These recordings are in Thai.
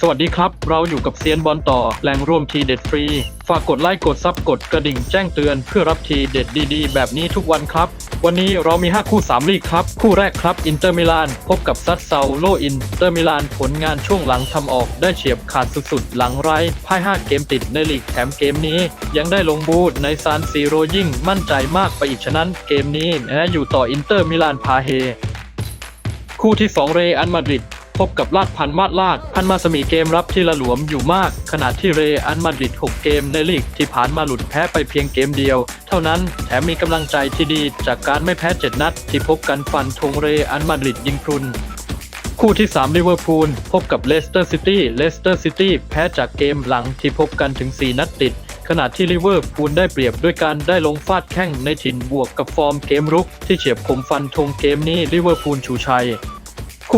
สวัสดีครับ เราอยู่กับเซียนบอลต่อแหล่งรวมทีเด็ดฟรี ฝากกดไลค์กดซับกดกระดิ่งแจ้งเตือนเพื่อรับทีเด็ดดีๆ แบบนี้ทุกวันครับ วันนี้เรามี 5 คู่ 3 ลีกครับ คู่แรกครับอินเตอร์มิลานพบกับซัตเซาโลอินเตอร์มิลานผลงานช่วงหลังทำออกได้เฉียบขาดสุดๆ หลังไร้พ่าย 5 เกมติดในลีกแถมเกมนี้ ยังได้ลงบูธในซานซีโรยิ่งมั่นใจมากไปอีกฉะนั้นเกมนี้แนะอยู่ต่ออินเตอร์มิลานพาเฮคู่ที่ 2 เรอันมาดริด พบกับลาดพันมาดลาด พันมาสมีเกมรับที่ละหลวมอยู่มาก ขณะที่เรอันมาดริด 6 เกมในลีกที่ผ่านมาหลุดแพ้ไปเพียงเกมเดียว เท่านั้นแถมมีกำลังใจที่ดีจากการไม่แพ้ 7 นัด ที่พบกันฟันธงเรอันมาดริดยิงพุนคู่ที่3ลิเวอร์พูลพบกับเลสเตอร์ซิตี้เลสเตอร์ซิตี้แพ้จากเกมหลังที่พบกันถึง 4 นัดติด ขณะที่ลิเวอร์พูลได้เปรียบด้วยการได้ลงฟาดแข้งในถิ่นบวกกับฟอร์มเกมรุก ที่เฉียบคมฟันธงเกมนี้ลิเวอร์พูลชูชัย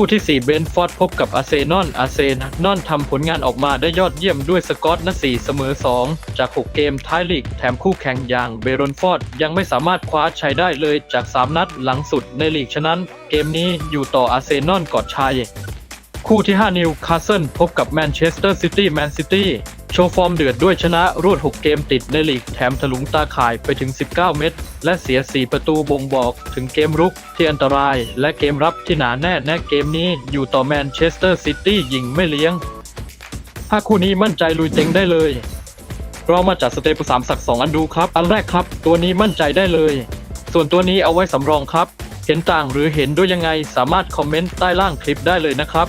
คู่ที่ 4 เบนฟอร์ดพบกับอาร์เซนอลอาร์เซนอลทำผลงานออกมาได้ยอดเยี่ยมด้วยสกอตนัด4เสมอ 2 จาก 6 เกมท้ายลีก แถมคู่แข่งอย่างเบรอนฟอร์ดยังไม่สามารถคว้าชัยได้เลยจาก 3 นัดหลังสุดในลีกฉะนั้น เกมนี้อยู่ต่ออาร์เซนอลกอดชัย คู่ที่ 5 นิวคาสเซิลพบกับแมนเชสเตอร์ซิตี้แมนซิตี้ ชว์ฟอร์มเดือดด้วยชนะรวด 6 เกมติดในลีกแถมถลุงตาข่ายไปถึง 19 เม็ดและเสีย 4 ประตูบ่งบอกถึงเกมรุกที่อันตราย และเกมรับที่หนาแน่แน่เกมนี้อยู่ต่อแมนเชสเตอร์ซิตี้ยิงไม่เลี้ยงถ้าคู่นี้มั่นใจลุยเต็งได้เลย เรามาจัดสเตปสามสักสองอันดูครับ อันแรกครับ ตัวนี้มั่นใจได้เลย ส่วนตัวนี้เอาไว้สำรองครับ เห็นต่างหรือเห็นด้วยยังไงสามารถคอมเมนต์ใต้ล่างคลิปได้เลยนะครับ